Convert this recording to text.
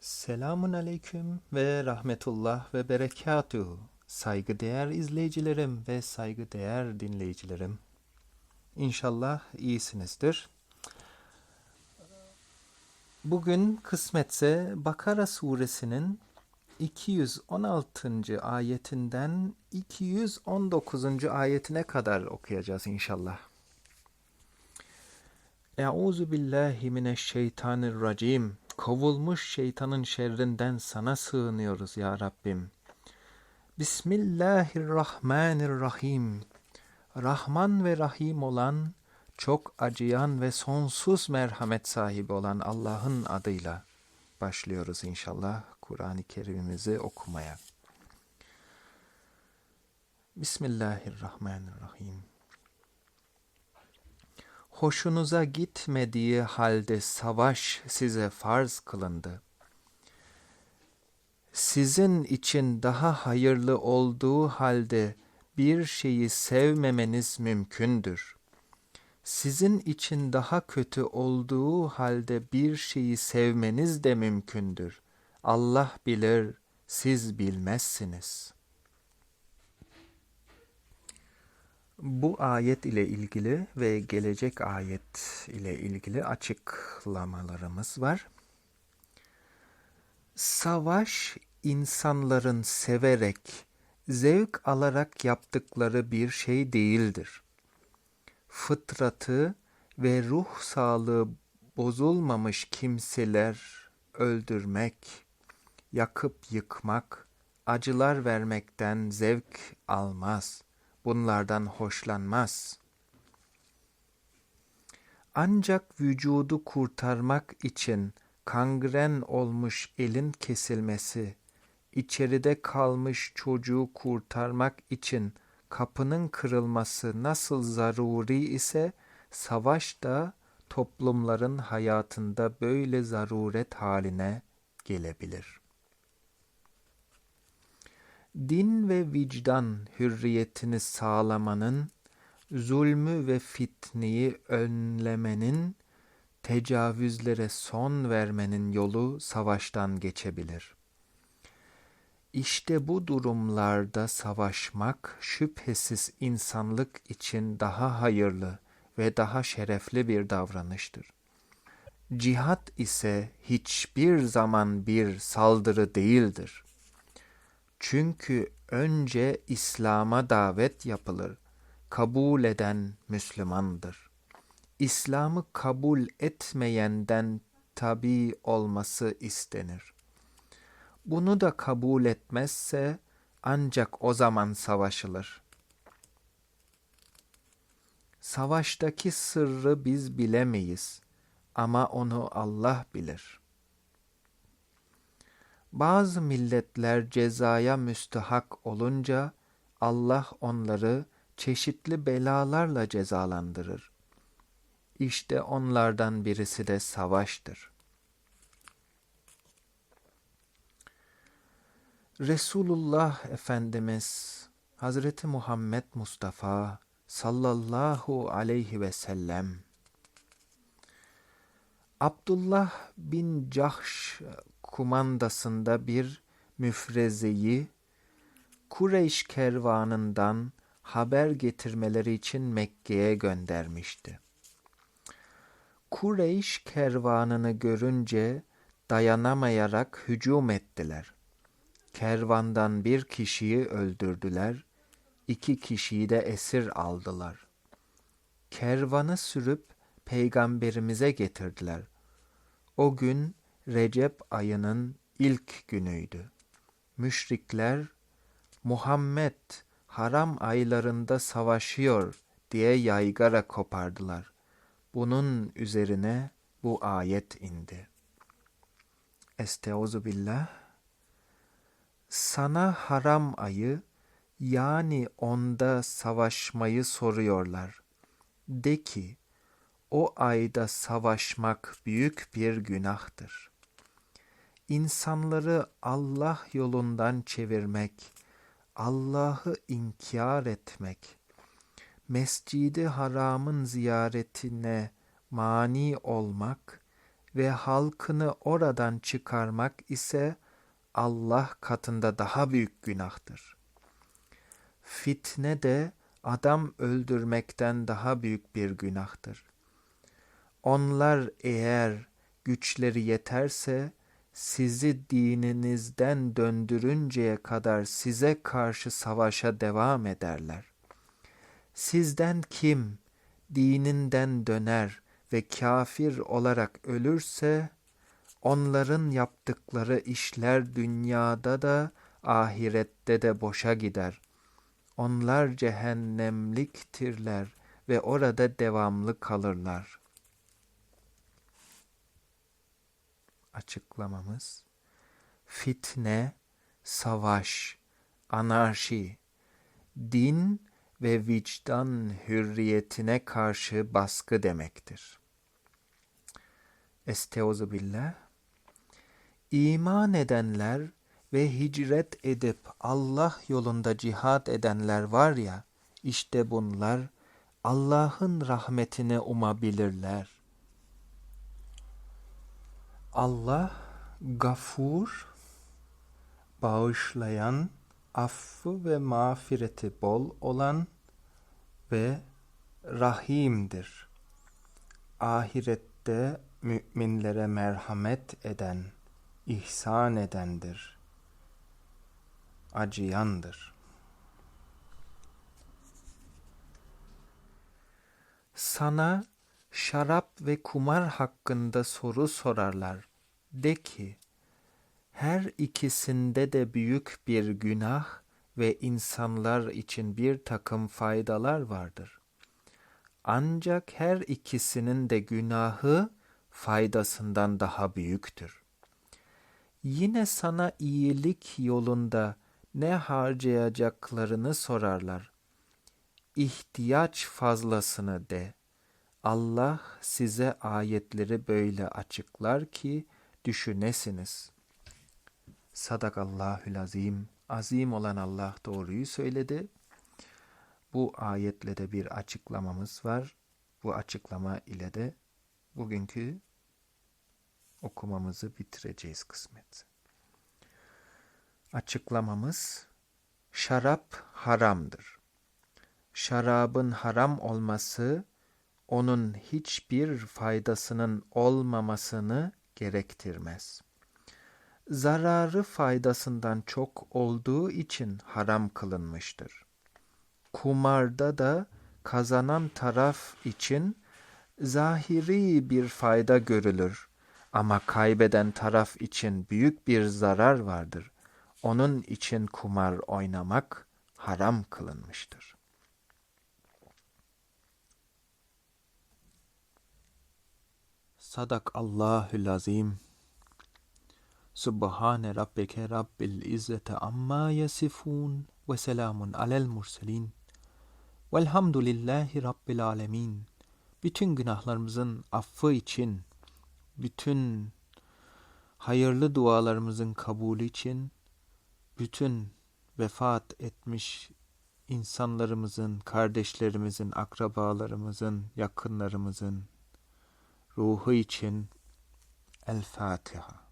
Selamun aleyküm ve rahmetullah ve berekatuhu. Saygıdeğer izleyicilerim ve saygıdeğer dinleyicilerim. İnşallah iyisinizdir. Bugün kısmetse Bakara suresinin 216. ayetinden 219. ayetine kadar okuyacağız inşallah. Euzu billahi mineşşeytanirracim. Kovulmuş şeytanın şerrinden sana sığınıyoruz ya Rabbim. Bismillahirrahmanirrahim. Rahman ve Rahim olan, çok acıyan ve sonsuz merhamet sahibi olan Allah'ın adıyla başlıyoruz inşallah Kur'an-ı Kerim'imizi okumaya. Bismillahirrahmanirrahim. Hoşunuza gitmediği halde savaş size farz kılındı. Sizin için daha hayırlı olduğu halde bir şeyi sevmemeniz mümkündür. Sizin için daha kötü olduğu halde bir şeyi sevmeniz de mümkündür. Allah bilir, siz bilmezsiniz. Bu ayet ile ilgili ve gelecek ayet ile ilgili açıklamalarımız var. Savaş insanların severek, zevk alarak yaptıkları bir şey değildir. Fıtratı ve ruh sağlığı bozulmamış kimseler öldürmek, yakıp yıkmak, acılar vermekten zevk almaz. Bunlardan hoşlanmaz. Ancak vücudu kurtarmak için kangren olmuş elin kesilmesi, içeride kalmış çocuğu kurtarmak için kapının kırılması nasıl zaruri ise savaş da toplumların hayatında böyle zaruret haline gelebilir. Din ve vicdan hürriyetini sağlamanın, zulmü ve fitneyi önlemenin, tecavüzlere son vermenin yolu savaştan geçebilir. İşte bu durumlarda savaşmak şüphesiz insanlık için daha hayırlı ve daha şerefli bir davranıştır. Cihat ise hiçbir zaman bir saldırı değildir. Çünkü önce İslam'a davet yapılır. Kabul eden Müslümandır. İslam'ı kabul etmeyenden tabi olması istenir. Bunu da kabul etmezse ancak o zaman savaşılır. Savaştaki sırrı biz bilemeyiz ama onu Allah bilir. Bazı milletler cezaya müstahak olunca Allah onları çeşitli belalarla cezalandırır. İşte onlardan birisi de savaştır. Resulullah Efendimiz Hazreti Muhammed Mustafa sallallahu aleyhi ve sellem Abdullah bin Cahş kumandasında bir müfrezeyi Kureyş kervanından haber getirmeleri için Mekke'ye göndermişti. Kureyş kervanını görünce dayanamayarak hücum ettiler. Kervandan bir kişiyi öldürdüler, iki kişiyi de esir aldılar. Kervanı sürüp peygamberimize getirdiler. O gün Recep ayının ilk günüydü. Müşrikler Muhammed haram aylarında savaşıyor diye yaygara kopardılar. Bunun üzerine bu ayet indi. Estaizu billah. Sana haram ayı yani onda savaşmayı soruyorlar. De ki o ayda savaşmak büyük bir günahtır. İnsanları Allah yolundan çevirmek, Allah'ı inkar etmek, Mescidi Haram'ın ziyaretine mani olmak, ve halkını oradan çıkarmak ise Allah katında daha büyük günahtır. Fitne de adam öldürmekten daha büyük bir günahtır. Onlar eğer güçleri yeterse sizi dininizden döndürünceye kadar size karşı savaşa devam ederler. Sizden kim dininden döner ve kafir olarak ölürse onların yaptıkları işler dünyada da ahirette de boşa gider. Onlar cehennemliktirler ve orada devamlı kalırlar. Açıklamamız fitne, savaş, anarşi, din ve vicdan hürriyetine karşı baskı demektir. Esteuzu billah. İman edenler ve hicret edip Allah yolunda cihat edenler var ya, işte bunlar Allah'ın rahmetine umabilirler. Allah gafur, bağışlayan, affı ve mağfireti bol olan ve rahimdir. Ahirette müminlere merhamet eden, ihsan edendir. Acıyandır. Sana şarap ve kumar hakkında soru sorarlar. De ki, her ikisinde de büyük bir günah ve insanlar için bir takım faydalar vardır. Ancak her ikisinin de günahı faydasından daha büyüktür. Yine sana iyilik yolunda ne harcayacaklarını sorarlar. İhtiyaç fazlasını de. Allah size ayetleri böyle açıklar ki düşünesiniz. Sadakallahül azim. Azim olan Allah doğruyu söyledi. Bu ayetle de bir açıklamamız var. Bu açıklama ile de bugünkü okumamızı bitireceğiz kısmet. Açıklamamız şarap haramdır. Şarabın haram olması onun hiçbir faydasının olmamasını gerektirmez. Zararı faydasından çok olduğu için haram kılınmıştır. Kumarda da kazanan taraf için zahiri bir fayda görülür ama kaybeden taraf için büyük bir zarar vardır. Onun için kumar oynamak haram kılınmıştır. Sadak Allahül Azim. Subhane rabbike rabbil izzete amma yasifun ve selamun alel murselin. Velhamdülillahi rabbil alemin. Bütün günahlarımızın affı için, bütün hayırlı dualarımızın kabulü için, bütün vefat etmiş insanlarımızın, kardeşlerimizin, akrabalarımızın, yakınlarımızın ruhu için El Fatiha.